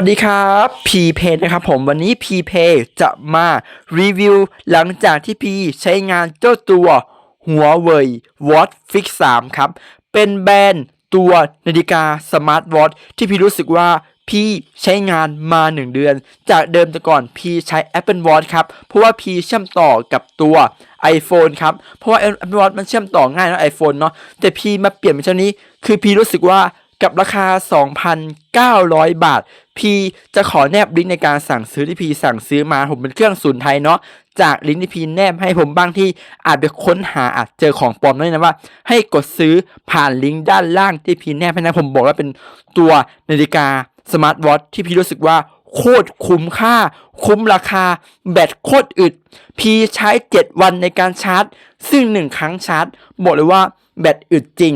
สวัสดีครับพีเพนะครับผมวันนี้พีเพจะมารีวิวหลังจากที่พีใช้งานเจ้าตัวหัวเว่ยวอตฟิก3ครับ เป็นแบรนด์ตัวนาฬิกาสมาร์ทวอทที่พี่รู้สึกว่าพี่ใช้งานมา 1 เดือน จากเดิมแต่ก่อนพี่ใช้ Apple Watch ครับ เพราะว่าพี่เชื่อมต่อกับตัว iPhone ครับ เพราะว่า Apple Watch มันเชื่อมต่อง่ายนะ iPhone เนาะแต่พี่มาเปลี่ยนเป็นเช่นนี้ คือพี่รู้สึกว่า กับราคา 2,900 บาท พีจะขอแนบลิงก์ในการสั่งซื้อที่พีสั่งซื้อมาผมเป็นเครื่องศูนย์ไทยเนาะจากลิงก์ที่พีแนบให้ผมบ้างที่อาจไปค้นหาอาจเจอของปลอมด้วยนะว่า ให้กดซื้อผ่านลิงก์ด้านล่างที่พีแนบให้นะผมบอกว่าเป็นตัวนาฬิกาสมาร์ทวอทที่พี่รู้สึกว่าโคตรคุ้มค่า คุ้มราคา แบตโคตรอึด พีใช้ 7 วันในการชาร์จ ซึ่ง 1 ครั้งชาร์จ บอกเลยว่าแบตอึดจริง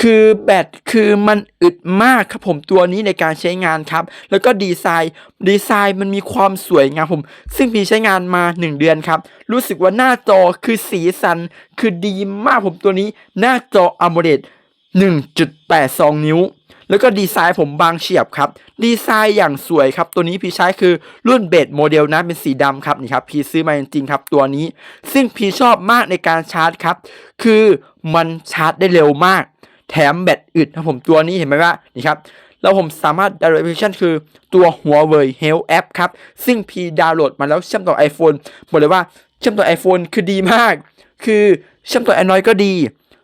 คือแบตคือมันอึดมากครับผมตัวนี้ในการใช้งานครับ แล้วก็ดีไซน์ดีไซน์มันมีความสวยงามผม ซึ่งพี่ใช้งานมา 1 เดือนครับ รู้สึกว่าหน้าจอคือสีสัน คือดีมากผมตัวนี้หน้าจอ AMOLED 1.82 นิ้ว แล้วก็ดีไซน์ผมบางเฉียบครับ ดีไซน์อย่างสวยครับ ตัวนี้พี่ใช้คือรุ่นเบสโมเดลนะเป็นสีดำครับนี่ครับพี่ซื้อมาจริงๆครับตัวนี้ ซึ่งพี่ชอบมากในการชาร์จครับ คือมันชาร์จได้เร็วมาก แถมแบตอึดนะผมตัวนี้เห็นไหมว่านี่ครับแล้วผมสามารถดาวน์โหลดแอปพลิเคชันคือตัว Huawei Health App ครับ ซึ่งพีดาวน์โหลดมาแล้วเชื่อมต่อ iPhone บอกเลยว่าเชื่อมต่อ iPhone คือดีมาก คือเชื่อมต่อ Android ก็ดี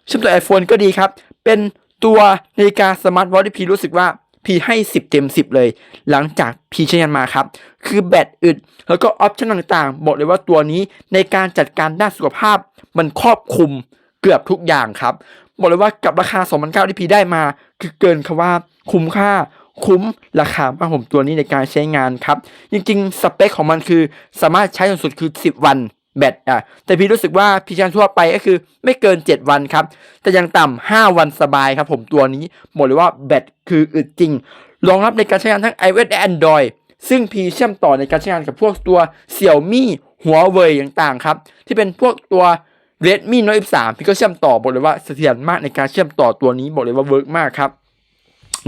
เชื่อมต่อ iPhone ก็ดีครับ เป็นตัวนาฬิกาสมาร์ทวอทที่พีรู้สึกว่าพีให้ 10 เต็ม 10 เลย หลังจากพีใช้งานมาครับ คือแบตอึด แล้วก็ออปชั่นต่างๆ บอกเลยว่าตัวนี้ในการจัดการด้านสุขภาพมันครอบคลุมเกือบทุกอย่างครับ บอกเลยว่ากับราคา 2,900ที่พีได้มา คือเกินคำว่าคุ้มค่าคุ้มราคามากผมตัวนี้ในการใช้งานครับ จริงๆ สเปคของมันคือสามารถใช้สูงสุดคือ 10 วันแบตอะแต่พี่รู้สึกว่าพี่ใช้ทั่วไปก็คือไม่เกิน 7 วันครับ แต่ยังต่ำ5วันสบายครับผมตัวนี้บอกเลยว่าแบตคืออึดจริง รองรับในการใช้งานทั้ง iOS และ Android ซึ่งพี่เชื่อมต่อในการใช้งานกับพวกตัว Xiaomi หัวเว่ยต่างๆครับ ที่เป็นพวกตัว Redmi Note 13พี่ก็เชื่อมต่อบอกเลยว่าเสถียรมากในการเชื่อมต่อตัวนี้บอกเลยว่าเวิร์กมากครับ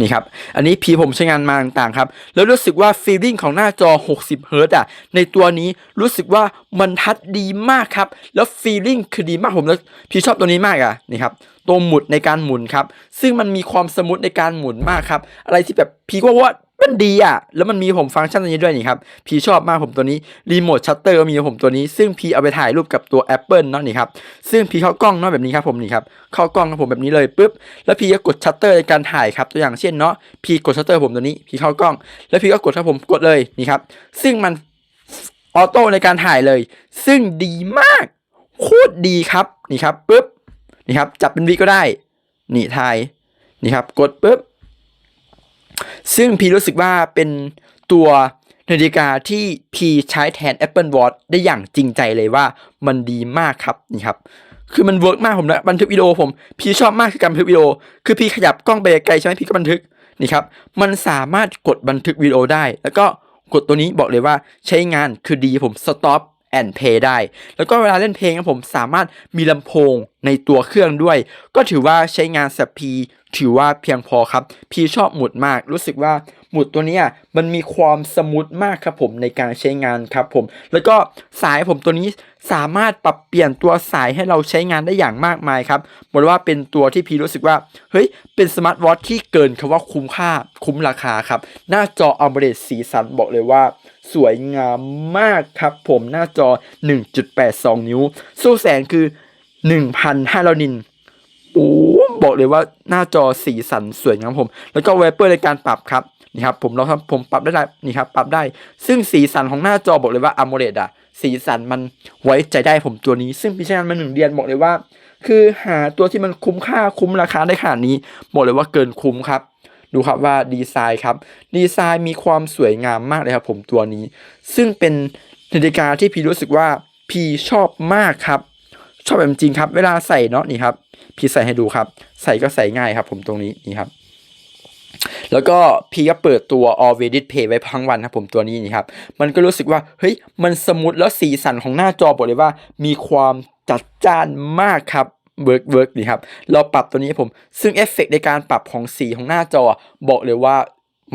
นี่ครับ อันนี้พีผมใช้งานมาต่างๆครับ แล้วรู้สึกว่าฟีลลิ่งของหน้าจอ 60 เฮิร์ตอะ ในตัวนี้รู้สึกว่ามันทัดดีมากครับ แล้วฟีลลิ่งคือดีมากผมแล้วพี่ชอบตัวนี้มากอะ นี่ครับ ตัวหมุดในการหมุนครับ ซึ่งมันมีความสมูทในการหมุนมากครับ อะไรที่แบบพี่ก็ว่า มันดีอะ แล้วมันมีผมฟังก์ชันตัวนี้ด้วยนี่ครับ พี่ชอบมากผมตัวนี้ รีโมทชัตเตอร์ก็มีผมตัวนี้ ซึ่งพี่เอาไปถ่ายรูปกับตัว Apple เนาะนี่ครับ ซึ่งพี่เข้ากล้องเนาะแบบนี้ครับผมนี่ครับ เข้ากล้องครับผมแบบนี้เลยปุ๊บ แล้วพี่ก็กดชัตเตอร์ในการถ่ายครับ ตัวอย่างเช่นเนาะ พี่กดชัตเตอร์ผมตัวนี้ พี่เข้ากล้อง แล้วพี่ก็กดครับผม กดเลยนี่ครับ ซึ่งมันออโต้ในการถ่ายเลย ซึ่งดีมาก โคตรดีครับ นี่ครับปุ๊บ นี่ครับ จับเป็นวิก็ได้ นี่ถ่าย นี่ครับ กดปุ๊บ ซึ่งพีรู้สึกว่าเป็นตัวนาฬิกาที่พีใช้แทน Apple Watch ได้อย่างจริงใจเลยว่ามันดีมากครับนี่ครับ คือมันเวิร์กมากผมนะบันทึกวิดีโอผม พีชอบมากคือการบันทึกวิดีโอ คือพีขยับกล้องไปไกลใช่ไหมพีก็บันทึกนี่ครับ มันสามารถกดบันทึกวิดีโอได้ แล้วก็กดตัวนี้บอกเลยว่าใช้งานคือดีผมสต็อป แอนเพย์ได้ แล้วก็เวลาเล่นเพลงครับผมสามารถมีลำโพงในตัวเครื่องด้วย ก็ถือว่าใช้งานสับพีถือว่าเพียงพอครับ พีชอบหมุดมาก รู้สึกว่า หมุดตัวนี้มันมีความสมูทมากครับผมในการใช้งานครับผม แล้วก็สายผมตัวนี้สามารถปรับเปลี่ยนตัวสายให้เราใช้งานได้อย่างมากมายครับบอกว่าเป็นตัวที่พีรู้สึกว่า เฮ้ย เป็นสมาร์ทวอทที่เกินคำว่าคุ้มค่าคุ้มราคาครับ หน้าจอ AMOLED สีสันบอกเลยว่า สวยงามมากครับผมหน้าจอ 1.82 นิ้ว สู้แสงคือ 1,500นินโอ้บอกเลยว่าหน้าจอสีสันสวยงามผม แล้วก็ไวเปอร์ในการปรับครับ นี่ครับผมเราทำผมปรับได้หลายนี่ครับปรับได้ ซึ่งสีสันของหน้าจอบอกเลยว่า AMOLED อะสีสันมันไว้ใจได้ผมตัวนี้ ซึ่งพี่ใช้งานมาหนึ่งเดือนบอกเลยว่า คือหาตัวที่มันคุ้มค่าคุ้มราคาได้ขนาดนี้บอกเลยว่าเกินคุ้มครับดูครับว่าดีไซน์ครับดีไซน์มีความสวยงามมากเลยครับผมตัวนี้ ซึ่งเป็นนาฬิกาที่พี่รู้สึกว่าพี่ชอบมากครับ ชอบแบบจริงครับ เวลาใส่เนาะนี่ครับพี่ใส่ให้ดูครับ ใส่ก็ใส่ง่ายครับ ผมตรงนี้นี่ครับ แล้วก็พี่ก็เปิดตัว All Way Display ไว้ทั้งวันนะผมตัวนี้นี่ครับ มันก็รู้สึกว่า เฮ้ย มันสมุดแล้วสีสันของหน้าจอบอกเลยว่า มีความจัดจ้านมากครับเวิร์กเวิร์กนี่ครับ เราปรับตัวนี้ผมซึ่งเอฟเฟกในการปรับของสีของหน้าจอบอกเลยว่า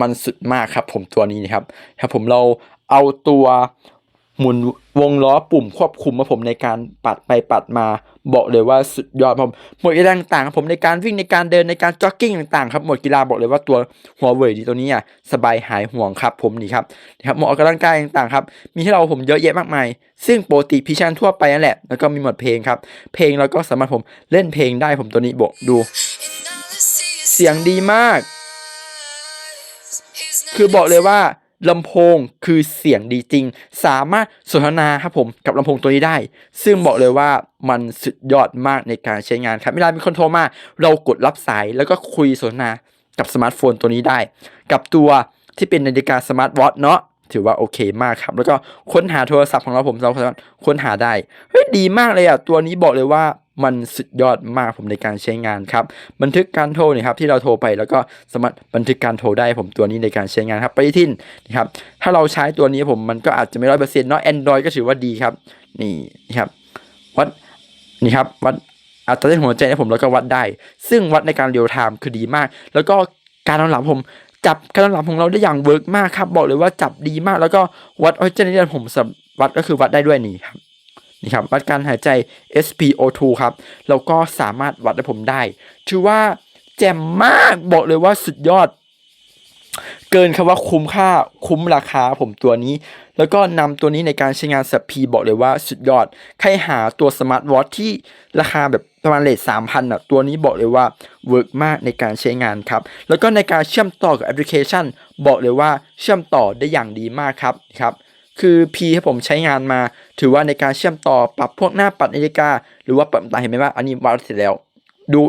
มันสุดมากครับผมตัวนี้นะครับครับผมเราเอาตัว หมุนวงล้อปุ่มควบคุมมาผมในการปัดไปปัดมาบอกเลยว่าสุดยอดผมหมวดกีฬาต่างๆผมในการวิ่งในการเดินในการจ็อกกิ้งต่างๆครับหมวดกีฬาบอกเลยว่าตัวหัวเว่ยดีตัวนี้อะสบายหายห่วงครับผมนี่ครับนะครับหมวดออกกำลังกายต่างๆครับมีให้เราผมเยอะแยะมากมาย ซึ่งโปกติพิชันทั่วไปนั่นแหละแล้วก็มีหมวดเพลงครับ เพลงเราก็สามารถผมเล่นเพลงได้ผมตัวนี้บอกดู เสียงดีมาก คือบอกเลยว่า ลำโพงคือเสียงดีจริง สามารถสนทนาครับผมกับลำโพงตัวนี้ได้ ซึ่งบอกเลยว่ามันสุดยอดมากในการใช้งานครับเวลามีคนโทรมา เรากดรับสายแล้วก็คุยสนทนากับสมาร์ทโฟนตัวนี้ได้ กับตัวที่เป็นนาฬิกาสมาร์ทวอทเนาะถือว่าโอเคมากครับ แล้วก็ค้นหาโทรศัพท์ของเราผมเราสามารถค้นหาได้เฮ้ยดีมากเลยอะตัวนี้บอกเลยว่า มันสุดยอดมากผมในการใช้งานครับ บันทึกการโทรนี่ครับที่เราโทรไปแล้วก็สามารถบันทึกการโทรได้ผมตัวนี้ในการใช้งานครับ ไปฏิทินนะครับ ถ้าเราใช้ตัวนี้ผมมันก็อาจจะไม่ร้อยเปอร์เซ็นต์เนาะแอนดรอยก็ถือว่าดีครับ นี่นะครับวัดนี่ครับวัดอัตราเต้นหัวใจนะผมแล้วก็วัดได้ ซึ่งวัดในการเรียลไทม์คือดีมาก แล้วก็การนอนหลับผมจับการนอนหลับของเราได้อย่างเวิร์กมากครับบอกเลยว่าจับดีมาก แล้วก็วัดออกซิเจนในเลือดผมสวัดก็คือวัดได้ด้วยนี่ครับ นี่ครับวัดการหายใจ SpO2 ครับแล้วก็สามารถวัดได้ผมได้ถือว่าแจ่มมากบอกเลยว่าสุดยอด เกินคำว่าคุ้มค่าคุ้มราคาผมตัวนี้ แล้วก็นำตัวนี้ในการใช้งานสับพีบอกเลยว่าสุดยอด ใครหาตัวสมาร์ทวอทที่ราคาแบบประมาณเลทสามพันอะตัวนี้บอกเลยว่าเวิร์กมากในการใช้งานครับ แล้วก็ในการเชื่อมต่อกับแอปพลิเคชัน บอกเลยว่าเชื่อมต่อได้อย่างดีมากครับครับ คือ P ที่ผมใช้งานมา ถือว่าในการเชื่อมต่อปรับพวกหน้าปัดนาฬิกา หรือว่าปรับต่างเห็นไหมว่าอันนี้วาดเสร็จแล้ว ดู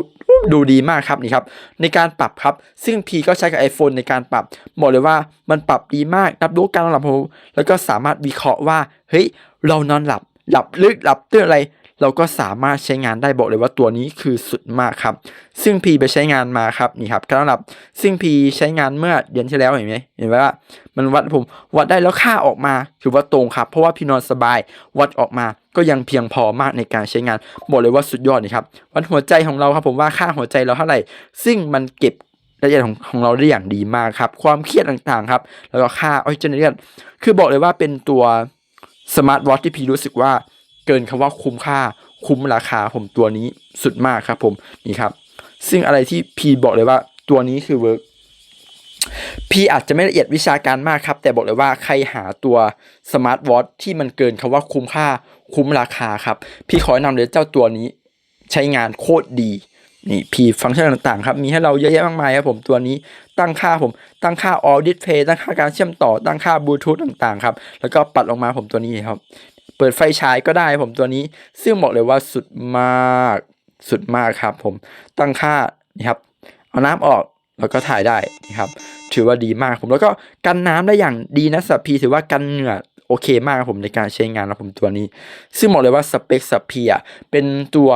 ดูดีมากครับนี่ครับในการปรับครับซึ่ง P ก็ใช้กับ iPhone ในการปรับบอกเลยว่ามันปรับดีมากรับรู้การนอนหลับของแล้วก็สามารถวิเคราะห์ว่าเฮ้ยเรานอนหลับหลับลึกหลับตื่นอะไร เราก็สามารถใช้งานได้บอกเลยว่าตัวนี้คือสุดมากครับ ซึ่ง P ไปใช้งานมาครับนี่ครับการนอนหลับซึ่ง P ใช้งานเมื่อเดือนที่แล้วเห็นไหมเห็นไหมว่ามันวัดผมวัดได้แล้วค่าออกมาถือว่าตรงครับ เพราะว่าพี่นอนสบายวัดออกมาก็ยังเพียงพอมากในการใช้งานบอกเลยว่าสุดยอดนี่ครับวัดหัวใจของเราครับผมว่าค่าหัวใจเราเท่าไหร่ ซึ่งมันเก็บรายละเอียดของของเราได้อย่างดีมากครับ ความเครียดต่างๆครับ แล้วก็ค่าออกซิเจนเลือดคือบอกเลยว่าเป็นตัวสมาร์ทวอทที่พีรู้สึกว่า เกินคำว่าคุ้มค่าคุ้มราคาผมตัวนี้สุดมากครับผมนี่ครับ ซึ่งอะไรที่พีบอกเลยว่าตัวนี้คือเวิร์กพีอาจจะไม่ละเอียดวิชาการมากครับ แต่บอกเลยว่าใครหาตัวสมาร์ทวอทที่มันเกินคำว่าคุ้มค่าคุ้มราคาครับ พี่ขอแนะนำเลยเจ้าตัวนี้ใช้งานโคตรดีนี่พีฟังก์ชันต่างๆครับ มีให้เราเยอะแยะมากมายครับผมตัวนี้ตั้งค่าผมตั้งค่า all display ตั้งค่าการเชื่อมต่อตั้งค่าบลูทูธต่างๆครับ แล้วก็ปัดออกมาผมตัวนี้ครับ ปิดไฟฉายก็ได้ผมตัวนี้ ซึ่งบอกเลยว่าสุดมากสุดมากครับผมตั้งค่านี่ครับเอาน้ำออกแล้วก็ถ่ายได้นะครับ ถือว่าดีมากผมแล้วก็กันน้ำได้อย่างดีนะสับพีถือว่ากันเหงื่อโอเคมากครับผมในการใช้งานนะผมตัวนี้ ซึ่งบอกเลยว่าสเปคสับพีอะเป็นตัว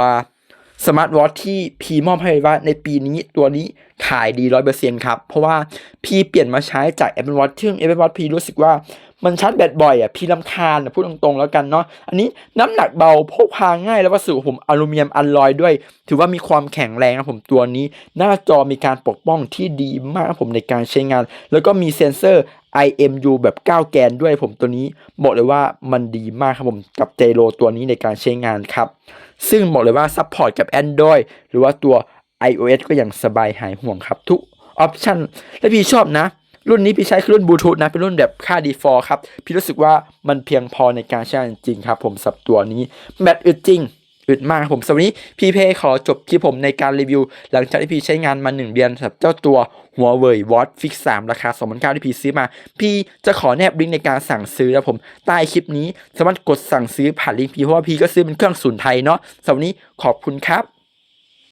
สมาร์ทวอทที่พีมอบให้ว่าในปีนี้ตัวนี้ขายดีร้อยเปอร์เซ็นต์ครับ เพราะว่าพีเปลี่ยนมาใช้จาก Apple Watch ซึ่ง Apple Watch พีรู้สึกว่า มันชาร์จแบตบ่อยอะพี่ลำคาญพูดตรงๆแล้วกันเนาะอันนี้น้ำหนักเบาพกพาง่ายแล้ววัสดุผมอลูมิเนียมอลลอยด้วย ถือว่ามีความแข็งแรงนะผมตัวนี้ หน้าจอมีการปกป้องที่ดีมากครับผมในการใช้งาน แล้วก็มีเซ็นเซอร์ IMU แบบ 9 แกนด้วยผมตัวนี้บอกเลยว่ามันดีมากครับผมกับเจโรตัวนี้ในการใช้งานครับ ซึ่งบอกเลยว่าซัพพอร์ตกับ Android หรือว่าตัว iOS ก็ยังสบายหายห่วงครับทุกออปชันและพี่ชอบนะ รุ่นนี้พี่ใช้คือรุ่นบลูทูธนะเป็นรุ่นแบบค่า default ครับ พี่รู้สึกว่ามันเพียงพอในการใช้งานจริงครับ ผมสับตัวนี้แบตอึดจริงอึดมากครับผมสำหรับวันนี้พี่เพขอจบคลิปผมในการรีวิว หลังจากที่พี่ใช้งานมา 1 เดือนสำหรับเจ้าตัวหัวเว่ยวอตฟิก3ราคา 2 9 0 0ที่พี่ซื้อมา พี่จะขอแนบลิงก์ในการสั่งซื้อนะผมใต้คลิปนี้ สามารถกดสั่งซื้อผ่านลิงก์พี่เพราะว่าพี่ก็ซื้อเป็นเครื่องศูนย์ไทยเนาะสำหรับวันนี้ขอบคุณครับ